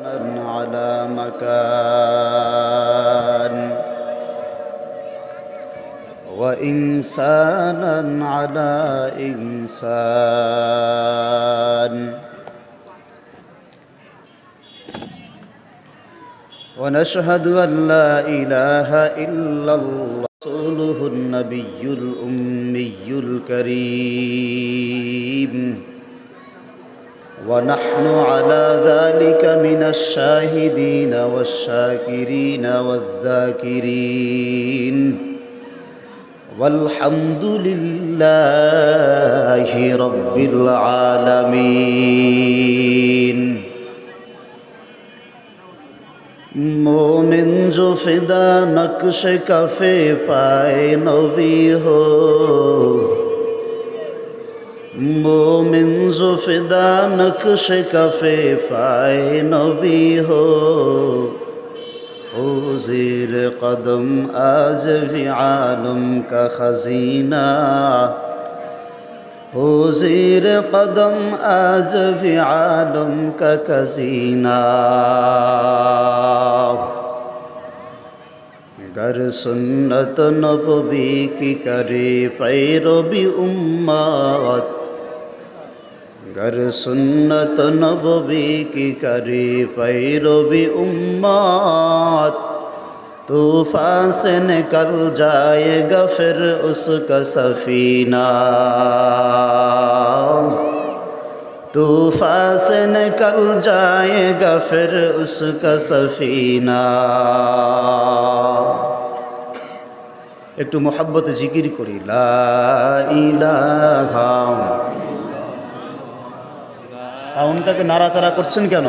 على مكان وإنسانا على إنسان ونشهد أن لا إله إلا الله رسوله النبي الأمي الكريم ونحن على ذلك من الشاهدين والشاكرين والذاكرين. والحمد لله رب العالمين. مومن جو فدا نقش کفے پائے نبی ہو মোমিন জুফিদা নকশ কাফে পায় নবী হো زیر قدم آج بھی عالم کا خزینہ ہو زیر قدم آج بھی عالم کا خزینہ گر سنت نبوی کی کرے پیرو بھی امت গর সুন্নত নববি কি করি পৈরবি উম্মত তো ফাঁসেন কল যায়েগা ফির উসক সফিনা তুফাসন কল যায়েগা ফির উসক সফিনা একটু মোহাম্মত জিকির করি লা ইলাহা সাউন্ডটাকে নাড়াচাড়া করছেন কেন?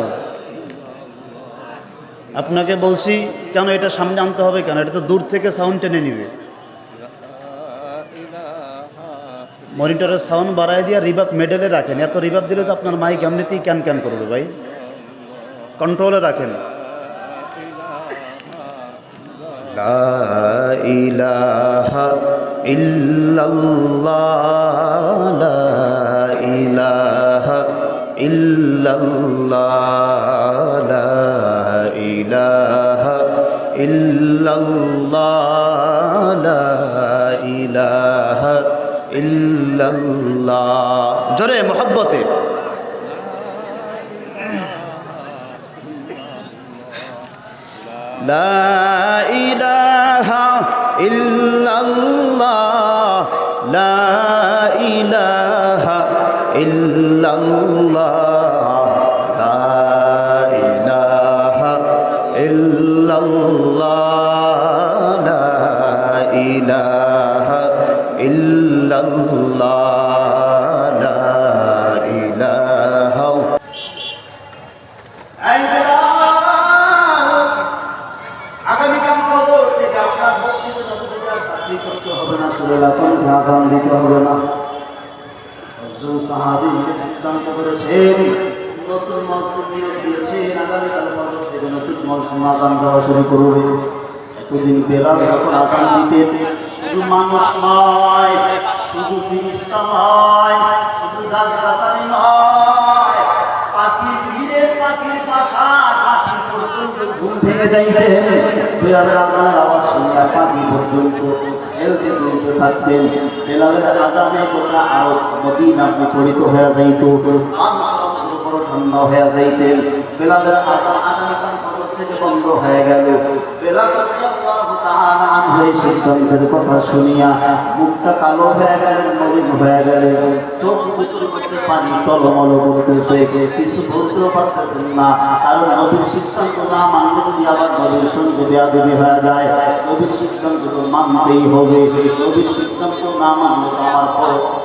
আপনাকে বলছি, কেন এটা সামনে আনতে হবে কেন? এটা তো দূর থেকে সাউন্ড টেনে নিবে। মনিটরের সাউন্ড বাড়াই দিয়ে রিভাব মেডেলে রাখেন। এত রিভাব দিলে তো আপনার মাইক এমনিতেই ক্যান ক্যান করবে ভাই। কন্ট্রোলে রাখেন। ইলাহা লা ইলাহা إلا الله لا إله إلا الله لا إله إلا الله جرى محبته لا إله إلا الله لا إله ইল্লাল্লাহ। করেছেন। নতুন মসজিদ নিয়োগ দিয়েছেন। আগামীকাল ফজর থেকে নতুন মসজিদ আজান দেওয়া শুরু করবে এতদিন বেলাল যখন আজান দিতেন শুধু মানুষ নয়, শুধু ফিরিস্তা নয়, শুধু গাছ গাছালি নয়। পাখির ভিড়ে পাখির বাসা পাখির পর্যন্ত ঘুম ভেঙে যাইতেন বেলালের আজানের আওয়াজ শুনিয়া পাখি পর্যন্ত হেলতে দুলতে থাকতেন। বেলালের আজানে গোটা আরও মদিনা বিপরীত হয়ে যাইত। মানুষ ঠান্ডা হয়ে যাইতেন। আজান আগামীকাল ফজর থেকে বন্ধ হয়ে গেল। কথা হয়ে চোখ পারতেছেন না। না যদি আবার মানতেই হবে। না মানলে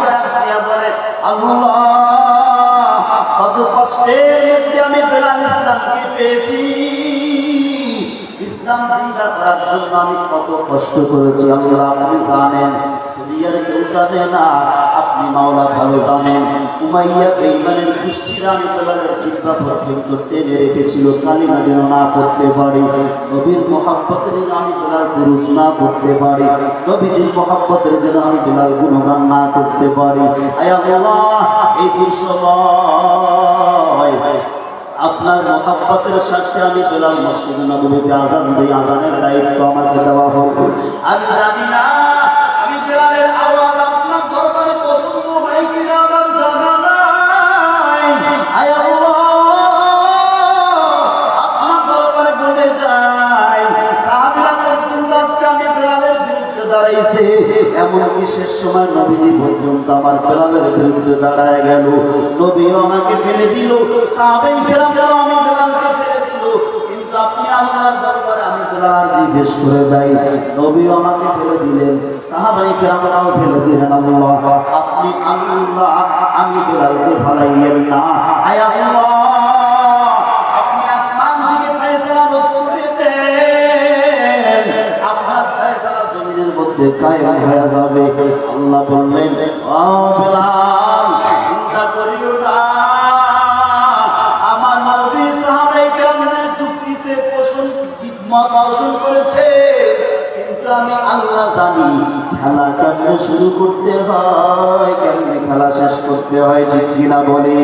জন্য আমি কত কষ্ট করেছি, আল্লাহ আপনি জানেন। দুনিয়ার কেউ জানে না, আপনি মাওলা ভালো জানেন। উমাইয়া বেঈমানের গোষ্ঠীরা আমি বেলালের জিব্বা পর্যন্ত টেনে রেখেছিল, কালিমা যেন না করতে পারি। নবীর মহাব্বতে যেন আমি বেলাল দুরুদ না করতে পারি। নবীজির মহাব্বতের যেন আমি বেলাল গুণগান না করতে পারি। আয় এই দুঃসময় আপনার মহাব্বতের স্বার্থে আমি বেলাল মসজিদ নবীতে আজান দিই, আজানের দায়িত্ব আমাকে দেওয়া হোক। আমি জানি এমন বিশেষ সময় নবীজি পর্যন্ত আমার বেলালের বিরুদ্ধে দাঁড়ায় গেল। নবীও আমাকে ফেলে দিল সাহাবাই কেরামরাও আমি বেলালকে ফেলে দিল। কিন্তু আপনি আল্লাহর দরবারে আমি বেলাল জিজ্ঞেস করে যাই, নবীও আমাকে ফেলে দিলেন সাহাবাই কেরামরাও ফেলে দিলেন আল্লাহ। আমি বেলালকে না। কায়েম হয়ে যাবে। আল্লাহ বললেন, ও বেলাল, চিন্তা করিও না। আমার নবী সাহাবায়ে কেরামদের যুক্তিতে পোষণ মত পোষণ করেছে। কিন্তু আমি আল্লাহ জানি, খেলা কেমনে শুরু করতে হয়, কেমনে খেলা শেষ করতে হয়, ঠিক কিনা বলে?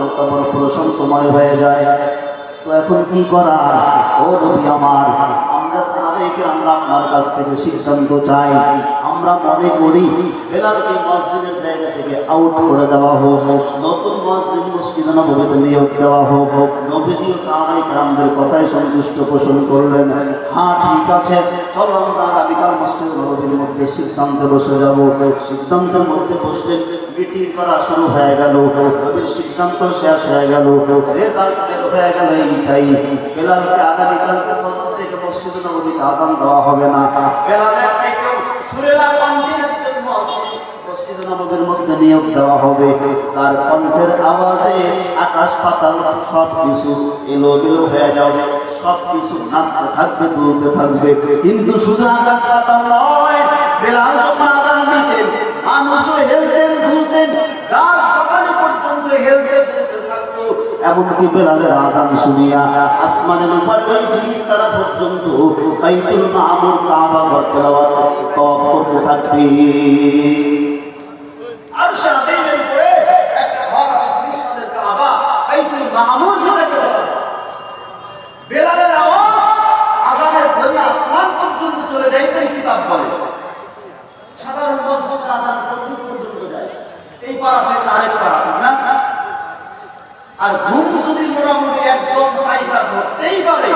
অন্তরটা বড় প্রশংসময় হয়ে যায়। তো এখন কি করার? ও নবী আমার, আমরা সাহাবেকে আমরা আপনার কাছ থেকে সিদ্ধান্ত চাই। আমরা মনে করি বেলালকে মসজিদের জায়গা থেকে আউট করে দেওয়া হোক, নতুন মসজিদ মসজিদ নবীতে নিয়োগ দেওয়া হোক, নবীজি ও সাহাবাই গ্রামদের কথায় সন্তুষ্ট পোষণ করলেন। হ্যাঁ ঠিক আছে, চলো আমরা আগামীকাল মসজিদ নবীর মধ্যে সিদ্ধান্তে বসে যাব। সিদ্ধান্তের মধ্যে বসলেন মিটিং করা শুরু হয়ে গেল। নবীর সিদ্ধান্ত শেষ হয়ে গেল। রেজাল্ট হয়ে গেল এইটাই বেলালকে আগামীকালকে ফজর থেকে মসজিদ নবীতে আজান দেওয়া হবে না। বেলালের মসজিদ মধ্যে নিয়োগ দেওয়া হবে। যার কণ্ঠের আওয়াজে আকাশ পাতাল সব কিছু এলোমেলো হয়ে যাবে। সব কিছু নাচতে থাকবে থাকবে। কিন্তু শুধু আকাশ পাতাল নয় এমনকি বেলালের আজান শুনিয়া আসমানের উপরে ফিরিস্তারা পর্যন্ত কাবা ঘর থাকবে বলে। সাধারণ মসজিদের আজান পর্যন্ত যায়। এই পাড়া থেকে আরেক পাড়া না? আর ঘুম যদি মোটামুটি একদম চাইটা ধরতেই পারে,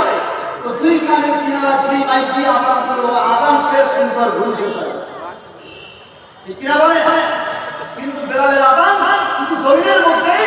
তো দুই কানের কিনারা দুই মাইকি আসান ছিল আসান শেষ কিন্তু আর ঘুম শেষ হয় কিনা বলে কিন্তু বেলালের আজান কিন্তু শরীরের মধ্যেই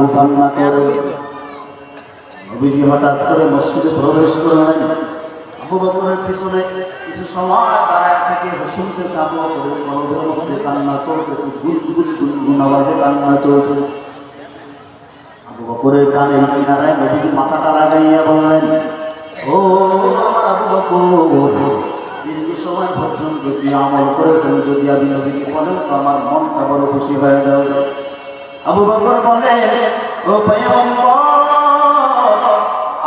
আনহু কান্না করে। নবীজি হঠাৎ করে মসজিদে প্রবেশ করলেন। আবু বকরের পিছনে কিছু সময় দাঁড়ায় থেকে আবু মধ্যে কান্না চলতেছে আওয়াজে কান্না চলতেছে। আবু আবু বকরের কানের কিনারায় নবীজি মাথাটা লাগাইয়া বললেন, ও আবু বকর, দীর্ঘ সময় পর্যন্ত আমল করেছেন, যদি আমি নবীকে বলেন তো আমার মনটা বড় খুশি হয়ে যাবে। আবু বকর বলে, ও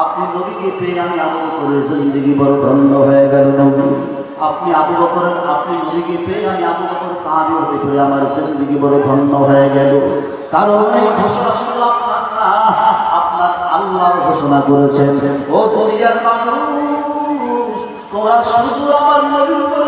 আপনি নবীকে পেয়ে আমি আবু বকরের জিন্দগি বড় ধন্য হয়ে গেল নবী আপনি আবু বকরের আপনি নবীকে পেয়ে আমি আবু বকরের সাহাবী হতে পেরে আমার জিন্দগি বড় ধন্য হয়ে গেল। কারণ এই ঘোষণা শুধু আপনার আপনার আল্লাহ ঘোষণা করেছেন। ও দুনিয়ার মানুষ, তোমরা শুধু আমার নবীর উপরে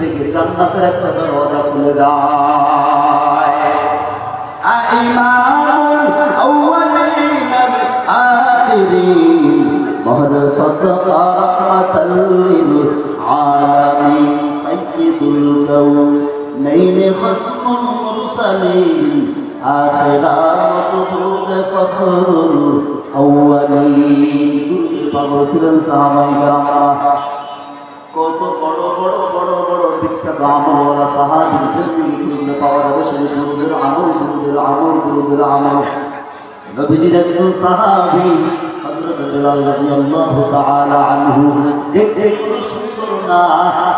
বকরের সামনে থেকে জান্নাতের একটা দরজা খুলে যায় إمام الأولين الآخرين مهرسس رحمة للعالمين سيد الكونين ختم المرسلين آخرات برد فخر الأولين درد পাগল ছিলেন সাহাবাই একজন সাহাবি হযরত বিলাল রাদিয়াল্লাহু তাআলা আনহু দেখতে কোনো সুন্দর না,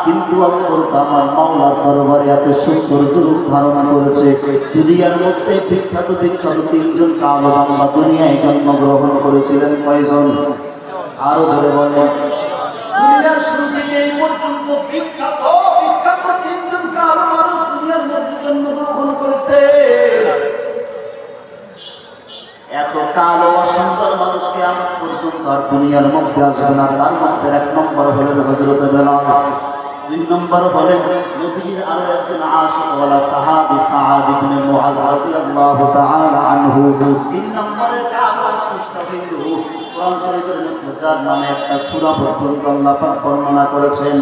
কিন্তু অন্তরটা আমার মাওলার দরবারে এত সুন্দর রূপ ধারণ করেছে। দুনিয়ার মধ্যে বিখ্যাত বিখ্যাত তিনজন কালো বাংলা দুনিয়ায় জন্মগ্রহণ করেছিলেন কয়জন? আরও ধরে বলেন, দুনিয়ার আর দুনিয়ার মধ্যে আসবে না। তার মধ্যে এক নম্বর হলেন হজরত বেলাল। দুই নম্বর হলেন নবীর আরও একজন সাহাবী সাআদ ইবনে মুআজ রাদিয়াল্লাহু তাআলা আনহু। তিন হইল কোরআন শরীফের মধ্যে যার নামে একটা সূরা পর্যন্ত আল্লাহ পাক বর্ণনা করেছেন,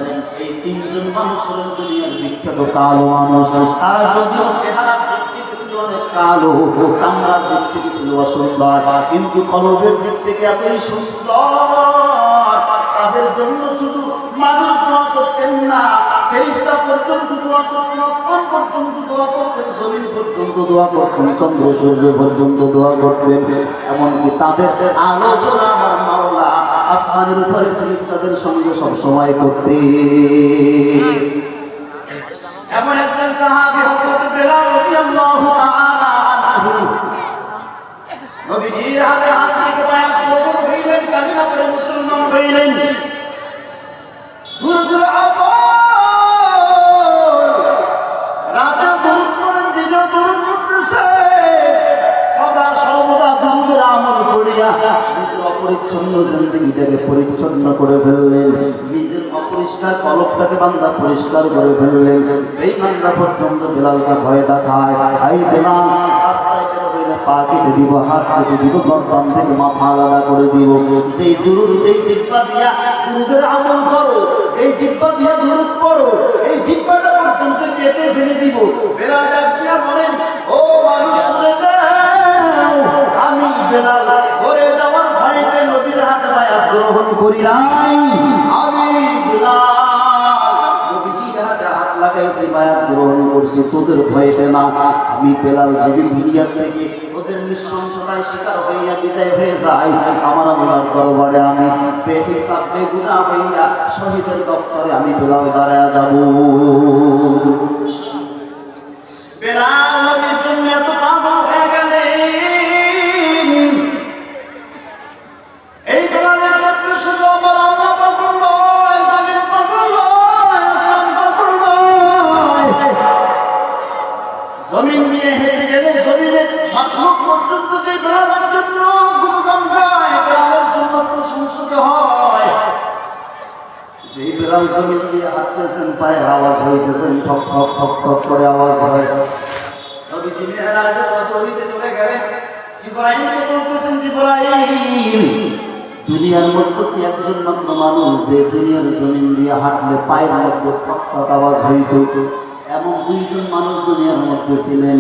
এই তিনজন মানুষ হলেন দুনিয়ার বিখ্যাত কালো মানুষ। তারা যদিও কালো চামড়ার দিক থেকে ছিল কিন্তু কলবের দিক থেকে এতই তাদের জন্য শুধু মানুষ দোয়া করতেন না ফেরিস্তা পর্যন্ত দোয়া করতেন পর্যন্ত দোয়া করতেন, শরীর পর্যন্ত দোয়া করতেন, চন্দ্র সূর্য পর্যন্ত দোয়া করতেন। এমনকি তাদের আলোচনা আমার মাওলা, আসমানের উপরে ফেরিস্তাদের সঙ্গে সব সময় করতে এমন একজন সাহাবী হযরত বেলাল রাদিয়াল্লাহু সদা সর্বদা দুরুদের আমল করিয়া নিজের অপরিচ্ছন্ন পরিচ্ছন্ন করে ফেললেন। নিজের অপরিষ্কার কলপটাকে বান্দা পরিষ্কার করে ফেললেন। এই বান্দা পর্যন্ত বেলালকে ভয় দেখায়। আই বেলাল পা কেটে দিব হাত কেটে দিব গর্দান থেকে মাথা আলাদা করে দিব। সেই জুরুর যেই জিব্বা দিয়া দুরুদের আমল করো এই জিব্বা দিয়া দুরুদ পড়ো এই জিব্বাটা পর্যন্ত কেটে ফেলে দিব। বেলাল ডাক বলেন ও মানুষ শুনে নাও, আমি বেলাল করে যাওয়ার ভয়তে নবীর হাতে বায়াত গ্রহণ করি নাই। আমি বেলাল লাগাইছি বায়াত গ্রহণ করছি তোদের ভয়তে না। আমি বেলাল যদি দুনিয়া থেকে নিঃসংসতায় শিকার হইয়া বিদায় হয়ে যায়। আমার আল্লাহর দরবারে আমি বেহিসাব বেগুনা হইয়া শহীদের দপ্তরে আমি বেলাল দাঁড়ায় যাব। যেই বেলাল জমিন দিয়ে হাঁটতেছেন, পায়ের আওয়াজ হইতেছেন, ঠক ঠক ঠক ঠক করে আওয়াজ হয়। নবীজি চলে গেলেন। জিব্রাইলকে বলতেছেন, জিব্রাইল, দুনিয়ার মধ্যে একজন মাত্র মানুষ যে দুনিয়ার জমিন দিয়ে হাঁটলে পায়ের মধ্যে ফটফট আওয়াজ হইত। এমন দুইজন মানুষ দুনিয়ার মধ্যে ছিলেন।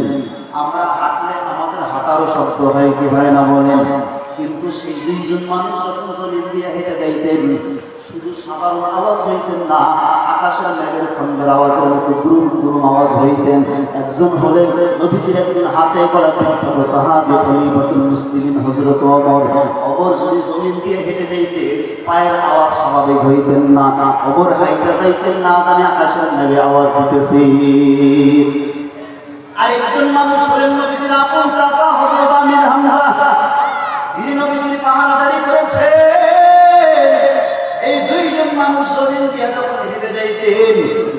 আমরা হাঁটলে আমাদের হাঁটারও শব্দ হয়, কি হয় না বলেন? কিন্তু সেই দুইজন মানুষ যখন জমিন দিয়ে হেঁটে যাইতেন সাধারণ যাইতে, পায়ের আওয়াজ স্বাভাবিক হইতেন না। ওমর হাইটা যাইতেন না আকাশের মেঘে আওয়াজ দিতেছে। আরেকজন মানুষ হলেন নবীজির আপন চাচা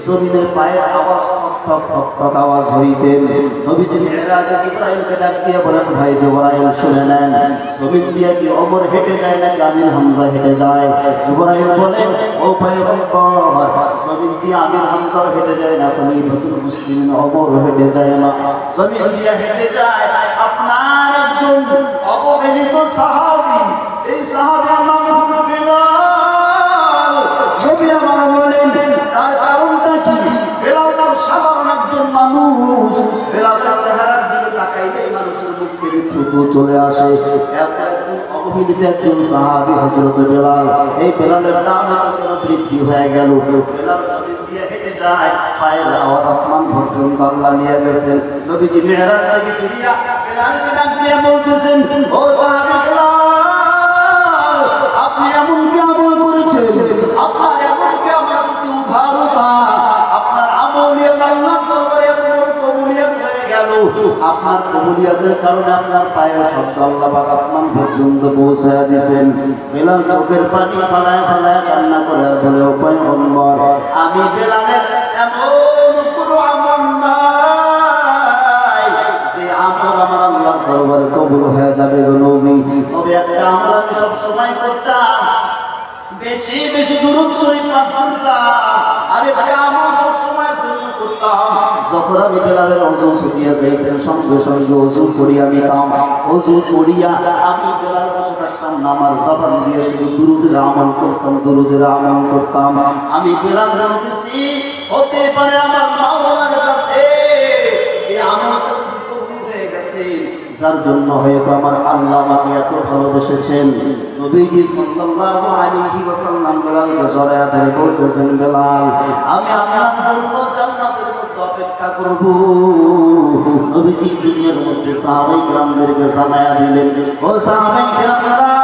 জমিনের পায়ের আওয়াজ ঠক ঠক ঠক ঠক আওয়াজ হইতেন। নবীজি মেহরাজে ইব্রাহিমকে ডাক দিয়ে বলেন, ভাই জবরাইল, শুনে নেন, জমিন দিয়ে কি ওমর হেঁটে যায় নাকি আমির হামজা হেঁটে যায়? ইব্রাহিম বলেন, ও পয়গম্বর, জমিন দিয়ে আমির হামজাও হেঁটে যায় না, খলিফাতুল মুসলিমিন ওমর হেঁটে যায় না। জমিন দিয়ে হেঁটে যায়, আপনার একজন অবহেলিত সাহাবী, এই সাহাবীর চলে আসে। অবহেলিত একজন সাহাবী হযরত বেলাল। এই বেলালের দাম বৃদ্ধি হয়ে গেল। বেলাল হেঁটে যায়, পায়ের আওয়াজ আসমান পর্যন্ত আল্লাহ নিয়ে গেছেন। নবীজি মেহরাজ ফিরিয়া বেলালকে বলতেছেন, ও সাহাবি বেলাল আপনার কবুলিয়াতের কারণে আপনার পায়ের শব্দ আল্লাহ আসমান পর্যন্ত পৌঁছায় দিয়েছেন। বেলাল চোখের পানি ফালায় ফালায় কান্না করে আর বলে, ও পয়গম্বর, আমি বেলালের এমন কোনো আমার আমল আমি সব সময় করতাম। করতাম। যখন আমি বেলালের অজু ছুটিয়া যাইতেন, সঙ্গে সঙ্গে করিয়া নিতাম। অজু আমি বসে থাকতাম আমার জবান দিয়ে শুধু করতাম দুরুদের করতাম। আমি বেলাল বলতেছি হতে পারে আমার মাওলার কাছে। হয়ে গেছে, যার জন্য হয়তো আমার আল্লাহ আমাকে এত ভালোবেসেছেন। বলতেছেন, বেলাল, আমি আপনার জন্য জান্নাতের মধ্যে করব। নবীজি দুনিয়ার মধ্যে সাহাবাই গ্রামদেরকে জানায়া দিলেন। ও সাহাবাই গ্রামরা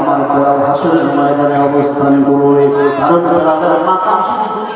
আমার মাওলা হাসরের ময়দানে অবস্থান করবে কারণ বেলালের মাকাম শুধু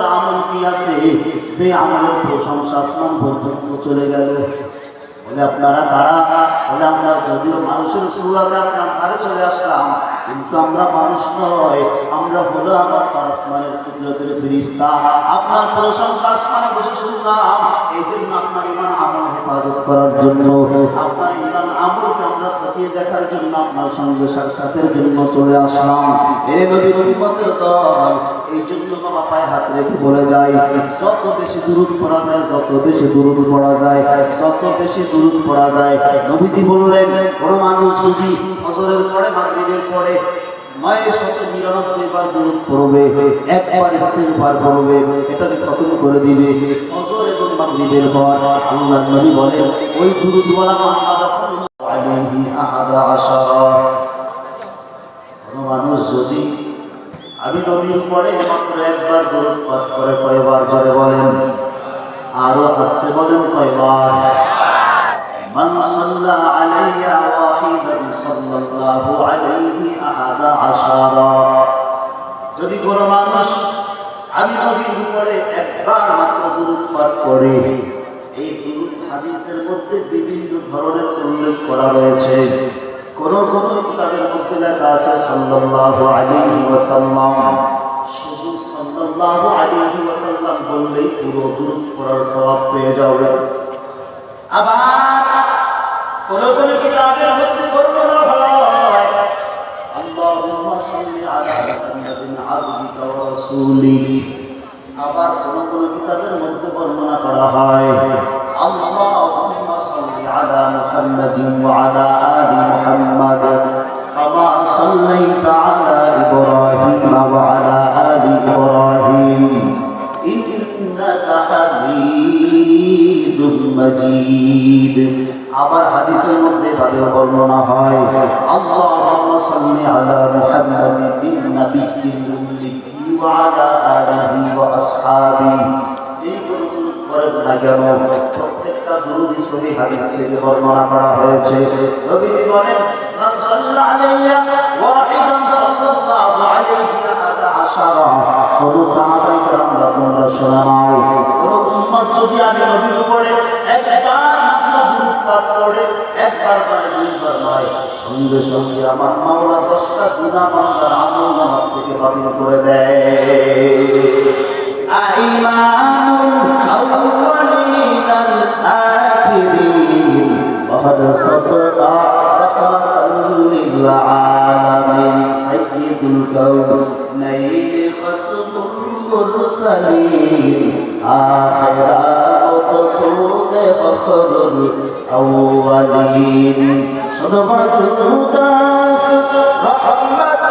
সুন্দর আমল কি আছে? যে আমলের প্রশংসা আসমান পর্যন্ত চলে গেল। বলে আপনারা কারা? বলে আমরা যদিও মানুষের সুরাতে আপনার ধারে চলে আসলাম। কিন্তু আমরা মানুষ নয়, আমরা হলো আমার আসমানের কুদরতের ফিরিস্তা আপনার প্রশংসা আসমানে বসে শুনলাম এই জন্য আপনার ইমান আমল হেফাজত করার জন্য, আপনার ইমান আমলকে আমরা খতিয়ে দেখার জন্য, আপনার সঙ্গে সাক্ষাতের জন্য চলে আসলাম। হে নবী উম্মতের দল, এই জন্য বাবা পায়ে হাত রেখে বলে যায়, যত বেশি দূরত পড়া যায়, যত বেশি দূরত পড়া যায়, যত বেশি দূরত পড়া যায়। নবীজি বললেন কোনো মানুষ যদি ফজরের পরে, মাগরিবের পরে মায়ের সাথে নিরানব্বই বার দূরত পড়বে, একবার ইস্তেগফার পড়বে, এটাকে খতম করে দিবে। ফজর এবং মাগরিবের পর আল্লাহ নবী বলেন, ওই দুরুদওয়ালা আহাদা কোনো মানুষ যদি আমি নবীর পরে মাত্র একবার দূরত করে কয়বার বলেন, আরও আসতে বলেন কয়বার? মানুষ আলাইয়া واحدا صلى الله عليه أحد عشر যদি কোনো মানুষ আমি নবীর উপরে একবার মাত্র দুরুদ পাঠ করে এই দুরুদ হাদিসের মধ্যে বিভিন্ন ধরনের উল্লেখ করা রয়েছে কোন কোন কিতাবের মধ্যে লেখা আছে সাল্লাল্লাহু আলাইহি ওয়াসাল্লাম শুধু সাল্লাল্লাহু আলাইহি ওয়াসাল্লাম বললেই পুরো দুরুদ পড়ার সওয়াব পেয়ে যাবে আবার কোন কোন কিতাবের মধ্যে বর্ণনা হয় আল্লাহুম্মা সাল্লি আলা মুহাম্মাদিন আবদিকা ওয়া রাসূলিক আবার কোন কোন কিতাবের মধ্যে বর্ণনা করা হয়। আল্লাহুম্মা সাল্লি আলা মুহাম্মাদিন ওয়া আলা আলি মুহাম্মাদ। কামা সাল্লাইতা আলা ইব্রাহিম ওয়া আলা আলি ইব্রাহিম। ইন্নাকা হামিদুম মাজিদ। আবার হাদিসের মধ্যে ভালো বর্ণনা হয়, আল্লাহুম্মা সাল্লি আলা আলিহি ওয়া যেই দুরূদ পড়েন না কেন, প্রত্যেকটা দুরূদই সহিহ হাদিস থেকে বর্ণনা করা হয়েছে। নবীজি বলেন, মান সাল্লা আলাইয়া ওয়াহিদান সাল্লাল্লাহু আলাইহি কোন নাও কোন উম্মত যদি আমি নবীর উপরে দুরূদ পাঠ করে একবার নয় দুইবার নয় সঙ্গে সঙ্গে আমার মাওলা দশটা গুনাহ বান্দার আমল নামাজ থেকে বাতিল করে দেয় أإمام الأولين الآخرين وقد صدق رحمة للعالمين سيد الكونين ختم المرسلين آخر مدحوت فخر الأولين صدقة داس رحمة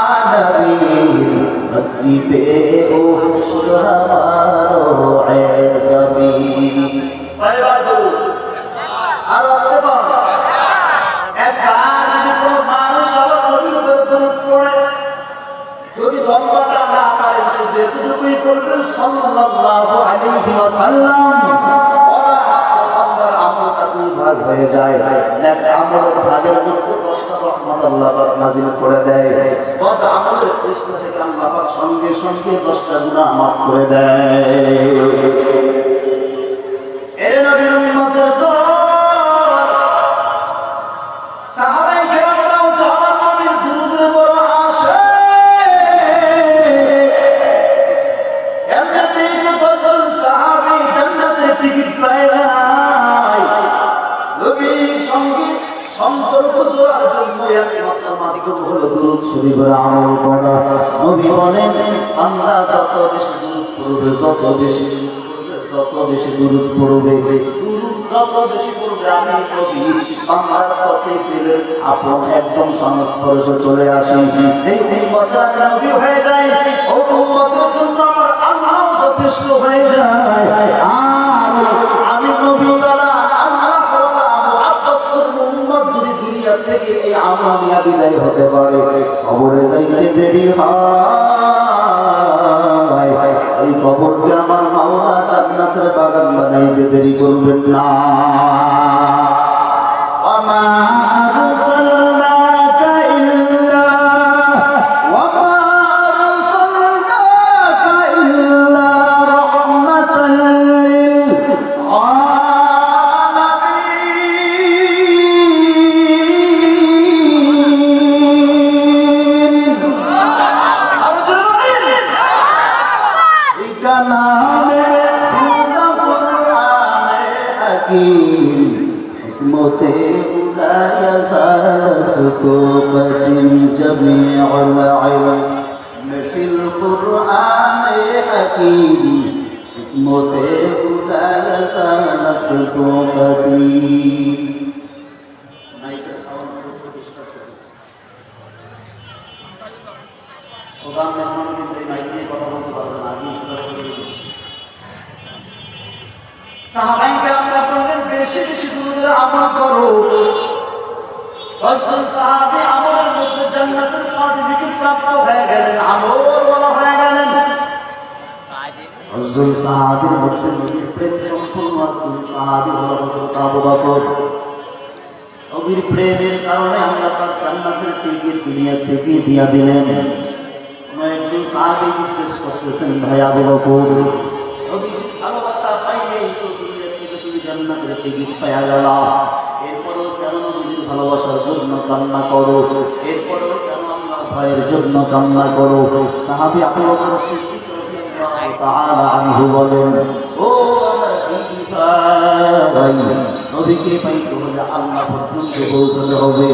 للعالمين مسجدে ও সুরহামারো এজামিন কয়বার দেবো আর আসতে পারো একবার যদি কোনো মানুষ আবার নবীর উপরে দরুদ পড়ে যদি লম্বাটা না পারেন শুধু এতটুকুই করবেন সাল্লাল্লাহু আলাইহি ওয়াসাল্লাম ভাগ হয়ে যায়। নেক আমলের ভাগের মধ্যে দশটা নাজিল করে দেয়। বদ আমলের কৃষ্ণ থেকে আল্লাহ সঙ্গে সঙ্গে দশটা গুনাহ মাফ করে দেয়। দিলের আপন একদম সংস্পর্শে চলে আসি। সেই উম্মতরা নবী হয়ে যায়, ও উম্মতের জন্য আমার আল্লাহ যথেষ্ট হয়ে যায়। থেকে এই বিদায় হতে পারে, কবরে যাইতে দেরি হয়। ওই কবরকে আমার মাওলা জান্নাতের বাগান বানাইতে দেরি করবেন না। উলায়া সালসুকু কদিম মাইকের সাউন্ড প্রচুর ডিস্টার্ব করতেছে প্রধান করো সাহাবী আমলের মধ্যে জান্নাতের সার্টিফিকেট প্রাপ্ত হয়ে গেলেন, আমল বলা হয়ে গেলেন। দশজন সাহাবীর মধ্যে নবীর প্রেম সম্পূর্ণ একজন সাহাবী হলো হযরত আবু বকর। নবীর প্রেমের কারণে আল্লাহ পাক জান্নাতের টিকিট দুনিয়া থেকে দিয়া দিলেন। কোন একজন সাহাবী জিজ্ঞেস করতেছেন, ভাই আবু বকর নবীজির ভালোবাসা পাইলেই তো দুনিয়া থেকে তুমি জান্নাতের টিকিট পাইয়া গেল। এরপরেও কেন নবীজির ভালোবাসার জন্য কান্না করো? এরপরেও কেন ভয়ের জন্য কান্না করো। সাহাবী আনহু বলেন, ও আমার ভাই, নবীকে পাইতে হলে আল্লাহ পর্যন্ত পৌঁছাতে হবে।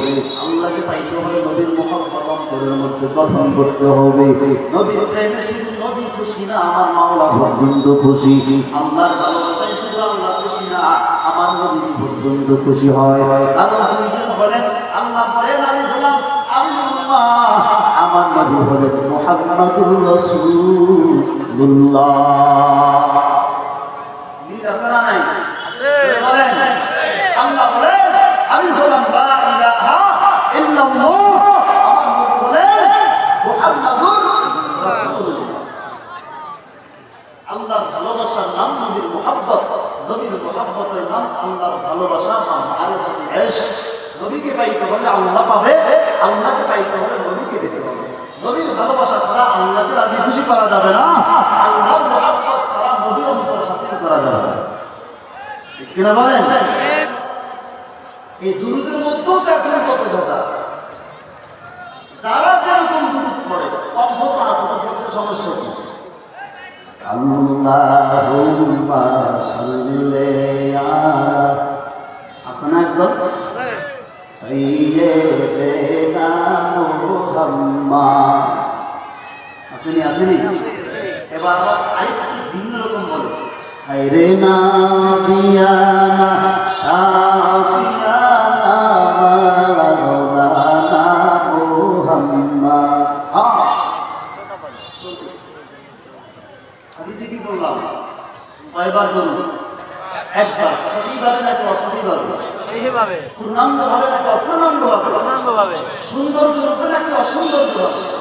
আল্লাহকে পাইতে হলে নবীর অন্তরের মধ্যে গঠন করতে হবে। নবীর প্রেমে শুধু নবী খুশি না, আমার মাওলা পর্যন্ত খুশি। আল্লাহর ভালোবাসায় শুধু আল্লাহ খুশি না, আমার নবী পর্যন্ত খুশি হয়। কারণ দুইজন হলেন আল্লাহ বলেন আমি হলাম আল্লাহ নবী হলেন মোহাম্মদুর রসুল্লাহ আল্লাহ বলেন আমি হলাম লা ইলাহা ইল্লাল্লাহ। আল্লাহর ভালোবাসার নাম নবীর মোহাব্বত। নবীর মোহাব্বতের নাম আল্লাহর ভালোবাসা নবীকে পাইতে হলে আল্লাহ পাবে আল্লাহকে পাইতে হলে নবীকে পেতে হবে নবীর ভালোবাসা ছাড়া আল্লাহকে রাজি খুশি করা যাবে না। আল্লাহর মোহাব্বত ছাড়া নবীর অন্তর হাসিল করা যাবে না। ঠিক কিনা বলেন? এই দুরুদের মধ্যেও দেখেন কত ভেজা। যারা যেরকম দুরুদ পড়ে আছে তাদের সমস্যা কি? আল্লাহুম্মা সাল্লি আলা হাসান একদম? সাইয়্যিদিনা মুহাম্মদ আসেনি আসেনি? এবার আবার আরেকটু ভিন্ন রকম বলে। হায়রে না বিয়ানা শাফিয়ানা মাওলানা মুহাম্মদ। হ্যাঁ হাদিসে কি বললাম? কয়বার করুন একবার সঠিকভাবে নাকি অসঠিকভাবে? সেইভাবে পূর্ণাঙ্গ ভাবে নাকি অপূর্ণাঙ্গ পূর্ণাঙ্গভাবে। নাকি অসৌন্দর্য ভাবে সুন্দরভাবে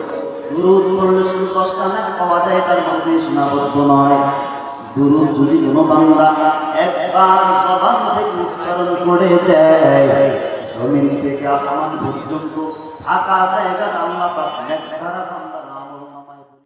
দুরুদ পড়লে শুধু দশটা না পাওয়া যায়, তার মধ্যে সীমাবদ্ধ নয়। দুরুদ যদি কোনো বাংলা একবার সবার থেকে উচ্চারণ করে দেয়, জমিন থেকে আসমান পর্যন্ত ফাঁকা জায়গা আল্লাহ পাক নেক ধারা